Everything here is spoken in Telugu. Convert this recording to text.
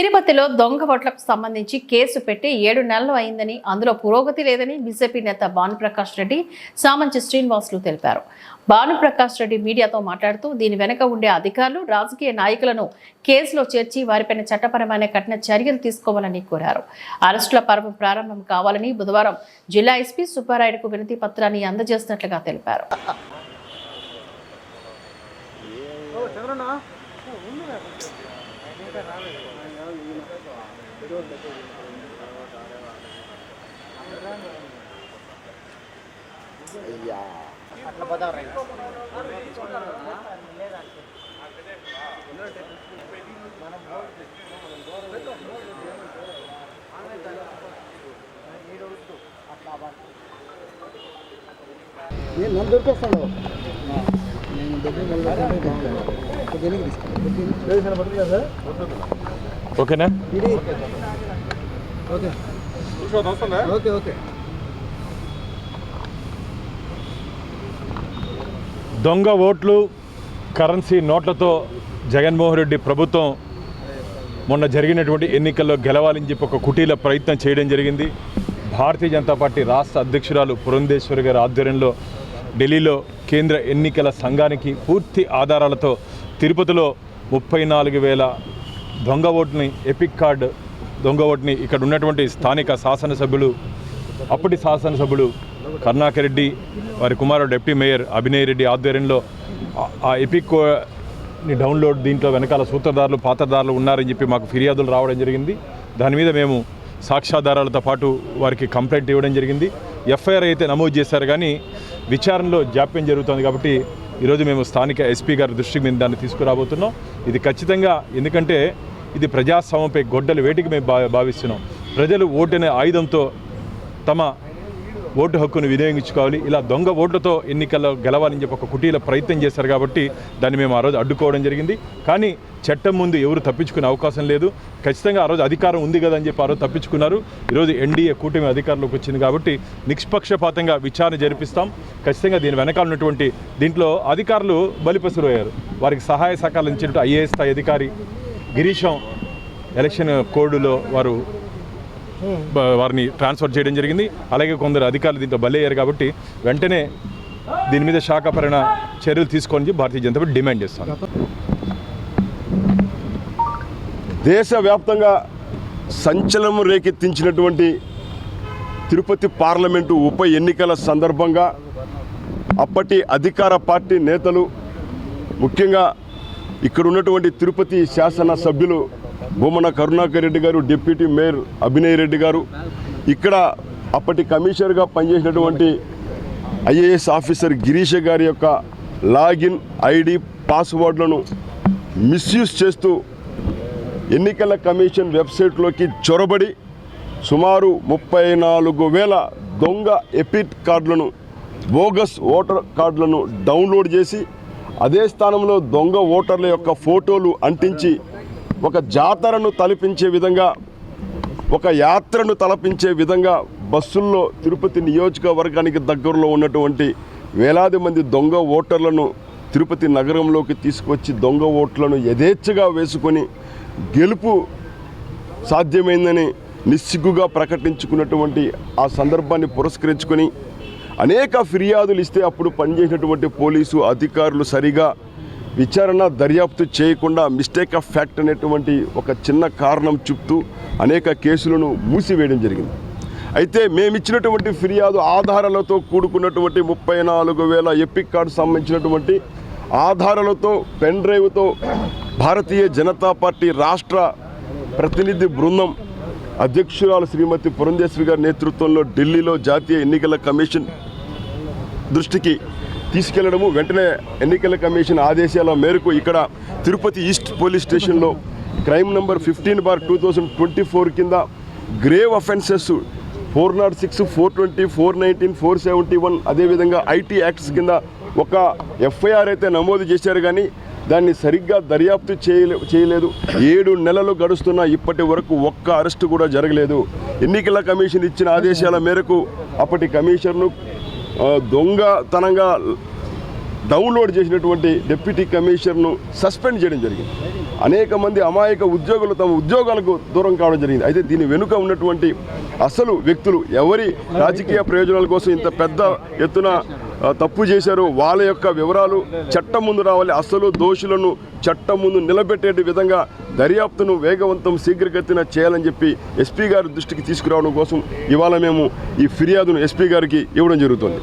తిరుపతిలో దొంగ ఓట్లకు సంబంధించి కేసు పెట్టి ఏడు నెలలు అయిందని అందులో పురోగతి లేదని బీజేపీ నేత భానుప్రకాష్ రెడ్డి సామంచి శ్రీనివాసులు తెలిపారు. భానుప్రకాష్ రెడ్డి మీడియాతో మాట్లాడుతూ దీని వెనుక ఉండే అధికారులు రాజకీయ నాయకులను కేసులో చేర్చి వారిపైన చట్టపరమైన కఠిన చర్యలు తీసుకోవాలని కోరారు. అరెస్టుల పర్వం ప్రారంభం కావాలని బుధవారం జిల్లా ఎస్పీ సుబ్బారాయుడుకు వినతి పత్రాన్ని అందజేసినట్లుగా తెలిపారు. నేను నన్ను దొరికొస్తాను నేను దగ్గర దేనికి తీసుకుంటాను ఓకేనా? Okay okay. దొంగ ఓట్లు కరెన్సీ నోట్లతో జగన్మోహన్ రెడ్డి ప్రభుత్వం మొన్న జరిగినటువంటి ఎన్నికల్లో గెలవాలని చెప్పి ఒక కుటీల ప్రయత్నం చేయడం జరిగింది. భారతీయ జనతా పార్టీ రాష్ట్ర అధ్యక్షురాలు పురంధేశ్వరి గారి ఆధ్వర్యంలో ఢిల్లీలో కేంద్ర ఎన్నికల సంఘానికి పూర్తి ఆధారాలతో తిరుపతిలో ముప్పై నాలుగు వేల దొంగ ఓటుని ఎపిక్ కార్డ్ దొంగ ఓటుని ఇక్కడ ఉన్నటువంటి స్థానిక శాసనసభ్యులు అప్పటి శాసనసభ్యులు కరుణాకర్ రెడ్డి వారి కుమారుడు డిప్యూటీ మేయర్ అభినయ్ రెడ్డి ఆధ్వర్యంలో ఆ- ఆ ఎపిక్ని డౌన్లోడ్ దీంట్లో వెనకాల సూత్రధారులు పాత్రధారులు ఉన్నారని చెప్పి మాకు ఫిర్యాదులు రావడం జరిగింది. దాని మీద మేము సాక్ష్యాధారాలతో పాటు వారికి కంప్లైంట్ ఇవ్వడం జరిగింది. ఎఫ్ఐఆర్ అయితే నమోదు చేశారు కానీ విచారణలో జాప్యం జరుగుతుంది కాబట్టి ఈరోజు మేము స్థానిక ఎస్పీ గారి దృష్టికి మేము దాన్ని తీసుకురాబోతున్నాం. ఇది ఖచ్చితంగా ఎందుకంటే ఇది ప్రజాస్వామ్యంపై గొడ్డలి వేటికి మేము భా భావిస్తున్నాం. ప్రజలు ఓటనే ఆయుధంతో తమ ఓటు హక్కును వినియోగించుకోవాలి. ఇలా దొంగ ఓట్లతో ఎన్నికల్లో గెలవాలని చెప్పి ఒక కుటీల ప్రయత్నం చేశారు కాబట్టి దాన్ని మేము ఆ రోజు అడ్డుకోవడం జరిగింది. కానీ చట్టం ముందు ఎవరు తప్పించుకునే అవకాశం లేదు. ఖచ్చితంగా ఆ రోజు అధికారం ఉంది కదా అని చెప్పి ఆ రోజు తప్పించుకున్నారు. ఈరోజు ఎన్డీఏ కూటమి అధికారంలోకి వచ్చింది కాబట్టి నిష్పక్షపాతంగా విచారణ జరిపిస్తాం. ఖచ్చితంగా దీని వెనకాల ఉన్నటువంటి దీంట్లో అధికారులు బలిపసురయ్యారు వారికి సహాయ సహకారాలు ఇచ్చినట్టు ఐఏఎస్ స్థాయి అధికారి గిరీశం ఎలక్షన్ కోడ్లో వారు వారిని ట్రాన్స్ఫర్ చేయడం జరిగింది. అలాగే కొందరు అధికారులు దీంతో బలయ్యారు కాబట్టి వెంటనే దీని మీద శాఖపరణ చర్యలు తీసుకొని భారతీయ జనతా పార్టీ డిమాండ్ చేస్తాం దేశవ్యాప్తంగా సంచలనం రేకెత్తించినటువంటి తిరుపతి పార్లమెంటు ఉప ఎన్నికల సందర్భంగా అప్పటి అధికార పార్టీ నేతలు ముఖ్యంగా ఇక్కడ ఉన్నటువంటి తిరుపతి శాసన సభ్యులు భూమన కరుణాకర్ రెడ్డి గారు డిప్యూటీ మేయర్ అభినయ్ రెడ్డి గారు ఇక్కడ అప్పటి కమిషనర్గా పనిచేసినటువంటి ఐఏఎస్ ఆఫీసర్ గిరీష గారి యొక్క లాగిన్ ఐడి పాస్వర్డ్లను మిస్యూజ్ చేస్తూ ఎన్నికల కమిషన్ వెబ్సైట్లోకి చొరబడి సుమారు ముప్పై నాలుగు వేల దొంగ ఎపిట్ కార్డులను బోగస్ ఓటర్ కార్డులను డౌన్లోడ్ చేసి అదే స్థానంలో దొంగ ఓటర్ల యొక్క ఫోటోలు అంటించి ఒక జాతరను తలపించే విధంగా ఒక యాత్రను తలపించే విధంగా బస్సుల్లో తిరుపతి నియోజకవర్గానికి దగ్గరలో ఉన్నటువంటి వేలాది మంది దొంగ ఓటర్లను తిరుపతి నగరంలోకి తీసుకొచ్చి దొంగ ఓట్లను యథేచ్ఛగా వేసుకొని గెలుపు సాధ్యమైందని నిస్సిగ్గుగా ప్రకటించుకున్నటువంటి ఆ సందర్భాన్ని పురస్కరించుకొని అనేక ఫిర్యాదులు ఇస్తే అప్పుడు పనిచేసినటువంటి పోలీసు అధికారులు సరిగా విచారణ దర్యాప్తు చేయకుండా మిస్టేక్ ఆఫ్ ఫ్యాక్ట్ అనేటువంటి ఒక చిన్న కారణం చెప్తూ అనేక కేసులను మూసివేయడం జరిగింది. అయితే మేమిచ్చినటువంటి ఫిర్యాదు ఆధారాలతో కూడుకున్నటువంటి ముప్పై నాలుగు వేల ఎపిక్ కార్డు సంబంధించినటువంటి ఆధారాలతో పెన్ డ్రైవ్తో భారతీయ జనతా పార్టీ రాష్ట్ర ప్రతినిధి బృందం అధ్యక్షురాలు శ్రీమతి పురంధేశ్వరి గారి నేతృత్వంలో ఢిల్లీలో జాతీయ ఎన్నికల కమిషన్ దృష్టికి తీసుకెళ్ళడము. వెంటనే ఎన్నికల కమిషన్ ఆదేశాల మేరకు ఇక్కడ తిరుపతి ఈస్ట్ పోలీస్ స్టేషన్లో crime number fifteen bar two thousand twenty four కింద grave offences four naught six four twenty four nineteen four seventy one అదేవిధంగా ఐటీ యాక్ట్స్ కింద ఒక ఎఫ్ఐఆర్ అయితే నమోదు చేశారు కానీ దాన్ని సరిగ్గా దర్యాప్తు చేయలే చేయలేదు. ఏడు నెలలు గడుస్తున్న ఇప్పటి వరకు ఒక్క అరెస్టు కూడా జరగలేదు. ఎన్నికల కమిషన్ ఇచ్చిన ఆదేశాల మేరకు అప్పటి కమిషన్ను దొంగతనంగా డౌన్లోడ్ చేసినటువంటి డిప్యూటీ కమిషనర్ను సస్పెండ్ చేయడం జరిగింది. అనేక మంది అమాయక ఉద్యోగులు తమ ఉద్యోగాలకు దూరం కావడం జరిగింది. అయితే దీని వెనుక ఉన్నటువంటి అసలు వ్యక్తులు ఎవరి రాజకీయ ప్రయోజనాల కోసం ఇంత పెద్ద ఎత్తున తప్పు చేశారో వాళ్ళ యొక్క వివరాలు చట్టం ముందు రావాలి. అసలు దోషులను చట్టం ముందు నిలబెట్టే విధంగా దర్యాప్తును వేగవంతం శీఘ్రగతిన చేయాలని చెప్పి ఎస్పీ గారి దృష్టికి తీసుకురావడం కోసం ఇవాళ మేము ఈ ఫిర్యాదును ఎస్పీ గారికి ఇవ్వడం జరుగుతుంది.